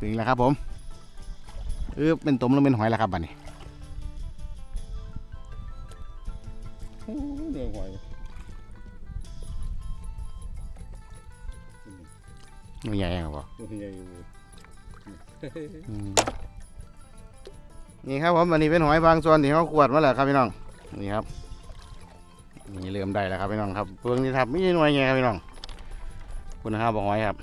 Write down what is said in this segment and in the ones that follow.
ถึงแล้วครับผมเออเป็นตุ่มหรือเป็นหอยแล้วครับบัดนี้โอ้เดือดหอยมันใหญ่ยังบ่ตัวใหญ่อยู่อืมนี่ครับผมอันนี้เป็นหอยบางส่วนที่เขาขวดมาแล้วครับพี่น้องนี่ครับนี่เริ่มได้แล้วครับพี่น้องครับเพิ่งนี่ครับไม่ใช่หน่วยไงครับพี่น้องคุณนะครับบอกหอยครับ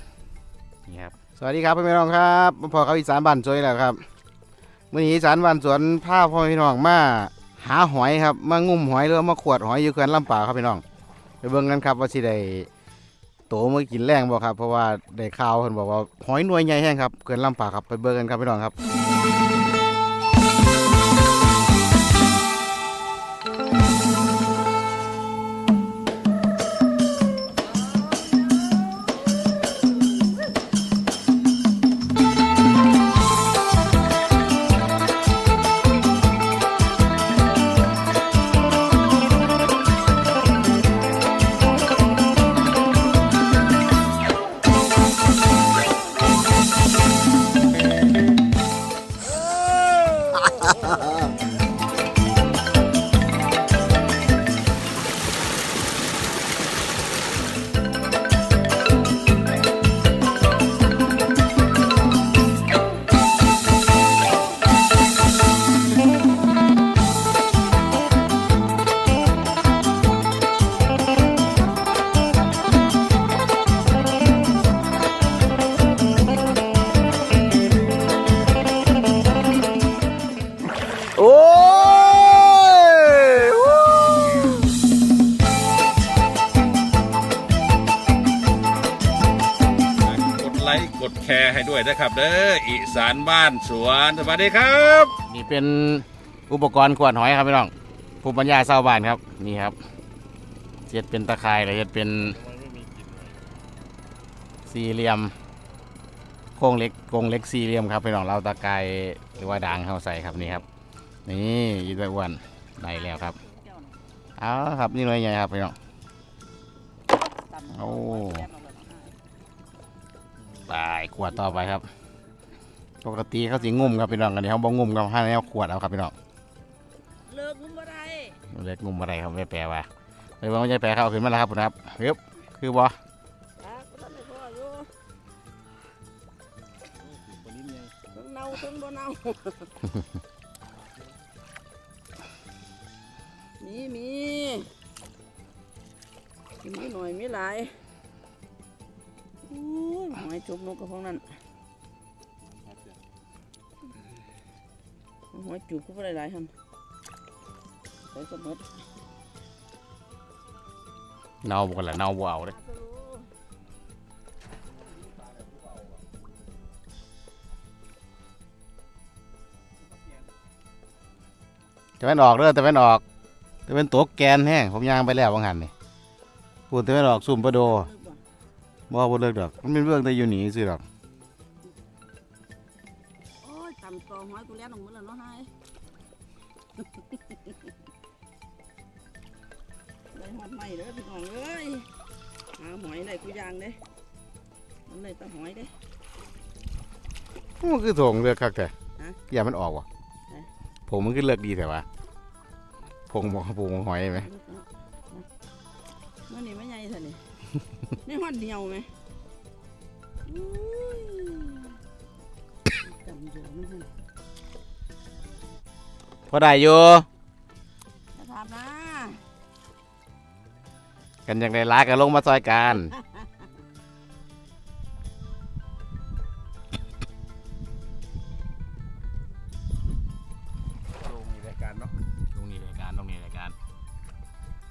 นี่ครับ สวัสดีครับพี่น้องครับพอเขาอีสานบ้านสวยแล้วครับมื่อนี้อีสานบ้านสวนภาพ่อพี่น้องมาหาหอยครับมางุ่มหอยหรือว่ามาขวดหอยอยู่เขื่อนลำป่าครับพี่น้องไปเบิ่งกันครับว่าสิได้โตมากินแรงบ่ครับเพราะว่าได้ข่าวเพิ่นบอกว่าหอยหน่วยใหญ่แห้งครับเขื่อนลำป่าครับไปเบิ่งกันครับพี่น้องครับ วยนะครับเด้ออีสานบ้านสวนสวัสดีครับ นี่เป็นอุปกรณ์ขวดหอยครับพี่น้องภูมิปัญญาชาวบ้านครับ นี่ครับเฮ็ดเป็นตะข่ายเลยเฮ็ดเป็นสี่เหลี่ยมโครงเล็กโครงเล็กสี่เหลี่ยมครับพี่น้องเราตะกายหรือว่าด่างเข้าใส่ครับนี่ครับ นี่ยีดอ้วนได้แล้วครับเอาครับนี่หน่วยใหญ่ครับพี่น้องโอ้ ไปขวดต่อไปครับ ปกติเขาสิงุ่มครับพี่น้องกันนี้เขาบ่งุ่มกับห้าแนวขวดเอาครับพี่น้องเลิกมึงบ่ได้เล็กงุ่มอะไรครับไม่แปลว่าไปว่าไม่ใช่แปลเข้าขึ้นมาแล้วครับผมครับเฮ้ยคือบ่อะก็ต้องให้พ่ออยู่ทั้งเน่าทั้งบ่เน่ามีมีมีหน่อยมีหลายอู้ย หอยจุบนกกับพวกนั้นหอยจุบก็บ่ได้หลายหันไปสมดเน่าบ่กันละเน่าบ่เอาเลยจะเป็นออกเด้อแต่เป็นออกแต่เป็นตัวแกนแห้งผมยางไปแล้วบางหันนี่พูดแต่เป็นออกซุ่มประโด บ่บ่เลิกดอก มันเป็นเรื่องแต่อยู่หนีซื่อดอกโอ้ยตำตอหอยกูเลี้ยงลงมือแล้วเนาะไฮได้หอดใหม่เด้อพี่น้องเอ้ยหาหอยได้กูยางเด้มันเลยแตะหอยเด้มันคือโถงเลือกคักแต่ฮะอย่ามันออกว่ะฮะผมมันคือเลือกดีแต่ว่าพงบอกพงหอยไหม ไม่หอดเดียวไหมอุ้ยจำเดียวนะฮะพอได้อยู่จะทำนะกันอย่างไรล้ากันลงมาซอยกันลงรายการเนาะตรงนี้รายการตรงนี้รายการ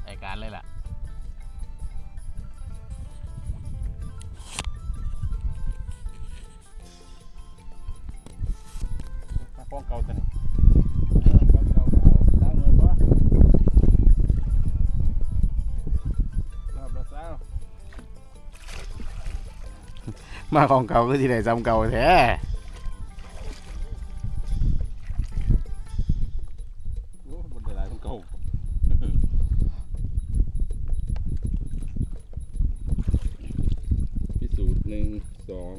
รายการเลยล่ะ มาของเก่าก็ที่ไหนจำเก่าแท้พิสูจน์หนึ่งสอง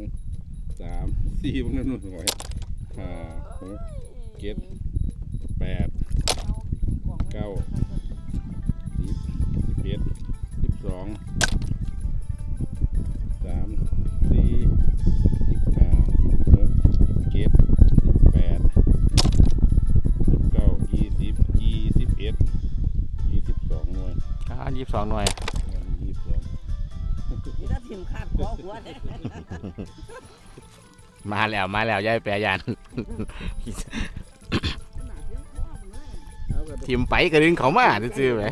สามสี่มันนู่นหน่อยห้าหกเจ็ดแปดเก้าสิบสิบเอ็ดสิบสอง ยี่สิบสองหน่วย ยี่สิบสองนี่ถ้าทิมขาดคอหัวเนี่ยมาแล้วมาแล้วยายแปรยานทิมไปกระดึงเขามาซื่อๆไหม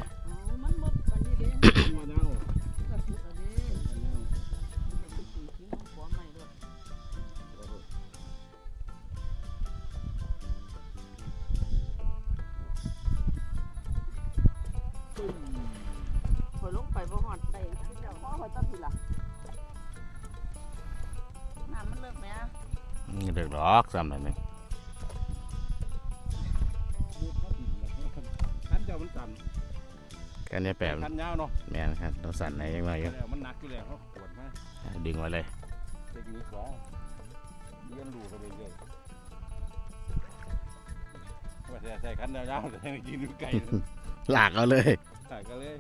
อยลงไปบ่ฮอดได้เดี๋ยวพ่อข่อยตัดผิดล่ะน้ำมันเลิกไหมอะนี่เดือดรอกซ้ำหน่อยหนึงขันเจ้ามันสั่นแค่นี้แปรขันยาวเนาะแม่นครับเราสั่นในยังไงอยู่แล้วมันหนักอยู่แล้วเขาปวดมากดึงไว้เลยเทคนิคสองเรียนรู้กันไปเรื่อยว่าจะใส่ขันยาวๆแต่ยังกินดูไก่ลากเอาเลยใส่กันเลย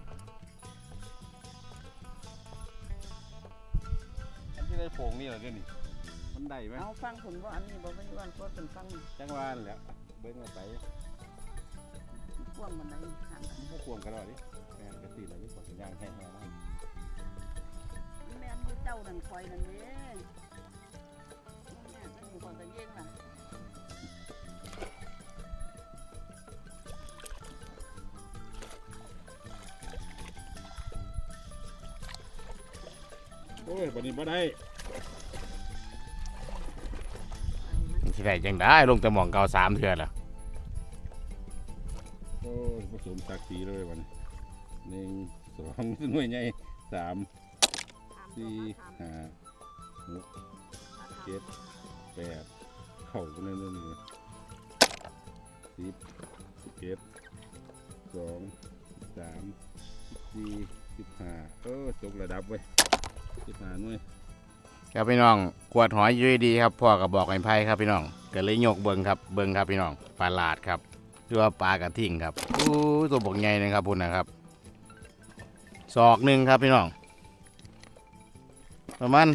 ได้โป่งนี่เหรอเดี๋ยวนี้มันได้ไหมเอาฟังผมว่าอันนี้บ่เป็นวันก็เป็นฟังจังหวะนั่นแหล้วเบิ้งเอาไปกว้างมันไหนห่างกันมันก็ควงกันหน่อยดิแม่นกระตีอะไรนี่ก่อนจะย่างแห้งมาบ้างแม่นอยู่เจ้านั่นคอยนั่นเด้แม่ก็อยู่คนตะเย่งน่ะโอ้ยวันนี้บ่ได้ ที่ไหนจังได้ลงแต่หมองเก่าสามเทือนละโอ้ยผสมศักดิ์ศรีเลยวันนี้หนึ่งสองหน่วยใหญ่สามสี่ห้าหกเจ็ดแปดเข่ากันเลยนี่สิบสิบเอ็ดสองสามสี่สิบห้าเออจบระดับเว้สิบห้าหน่วย ครับพี่น้องกวดหอยอยูดีครับพ่อก็บอกไอ้ไพ่ครับพี่น้องก็เลยยกเบิงครับเบิงครับพี่น้องปลาหลาดครับหรือว่าปลากระทิ่งครับอู้ตัวบกใหญ่นะครับพุ่นนะครับศอกหนึ่งครับพี่น้องประมาณ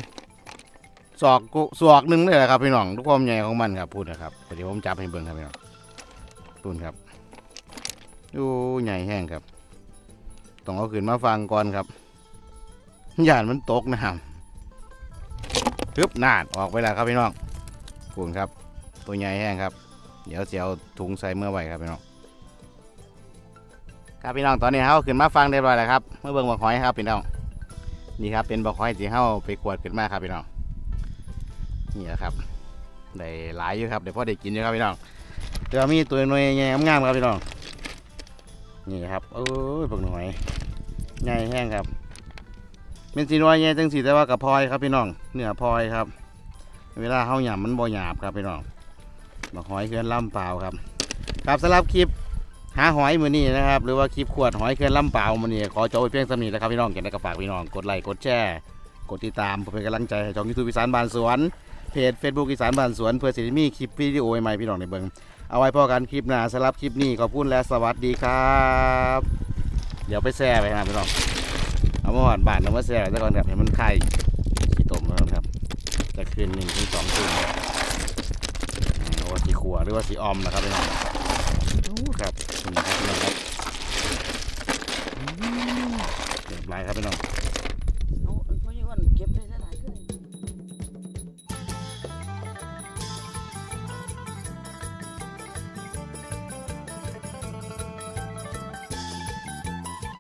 ศอกกุศอกหนึ่งเลยแหละครับพี่น้องทุกความใหญ่ของมันครับพูดนะครับเดี๋ยวผมจับให้เบิงครับพี่น้องพุ่นครับอู้ใหญ่แห้งครับต้องเอาขึ้นมาฟังก่อนครับย่านมันตกนะครับ ทึบนานออกไปแล้วครับพี่น้องปูนครับ ตัวใหญ่แห้งครับ เดี๋ยวเสียวถุงใส่เมื่อไหร่ครับพี่น้อง ครับพี่น้องตอนนี้เขาขึ้นมาฟังเรียบร้อยแล้วครับ เมื่อเบิ่งบอกหอยครับพี่น้อง นี่ครับเป็นบอกหอยที่เขาไปขวดขึ้นมาครับพี่น้อง นี่แหละครับ ได้หลายอยู่ครับเดี๋ยวพ่อได้กินอยู่ครับพี่น้องเดี๋ยวมีตัวหน่วยใหญ่งามครับพี่น้อง นี่ครับเอ้ยพวกหน่อยใหญ่แห้งครับ เป็นสีน้อยใหญ่จังสีแต่ว่ากับพลอยครับพี่น้องเนื้อพลอยครับ เวลาเฮาหยำมันบ่หยาบครับพี่น้องบักหอยเคลือนลำเปล่าครับ ครับสำหรับคลิปหาหอยมือนี้นะครับ หรือว่าคลิปขวดหอยเคลือนลำเปล่ามือนี้ขอจบไปเพียงสำนีแล้วครับพี่น้องเก็บได้กับฝากพี่น้องกดไลค์กดแชร์กดติดตามเพื่อเป็นกำลังใจให้ช่องยูทูบอีสานบานสวนเพจเฟซบุ๊กอีสานบานสวนเพื่อสิได้มีคลิปวิดีโอใหม่พี่น้องในเบิงเอาไว้พอกันคลิปหน้าสำหรับคลิปนี้ขอบคุณและสวัสดีครับ เดี๋ยวไปแช่ไปนะพี่น้อง เอามาหวานบานเอามาแช่ซะก่อนครับให้มันไข่ขี้ตมแล้วครับจะคืนหนึ่งถึงสองคืนครับอ่าว่าสีขัวหรือว่าสีออมนะครับพี่น้องโอ้ครับคุณครับพี่น้องครับ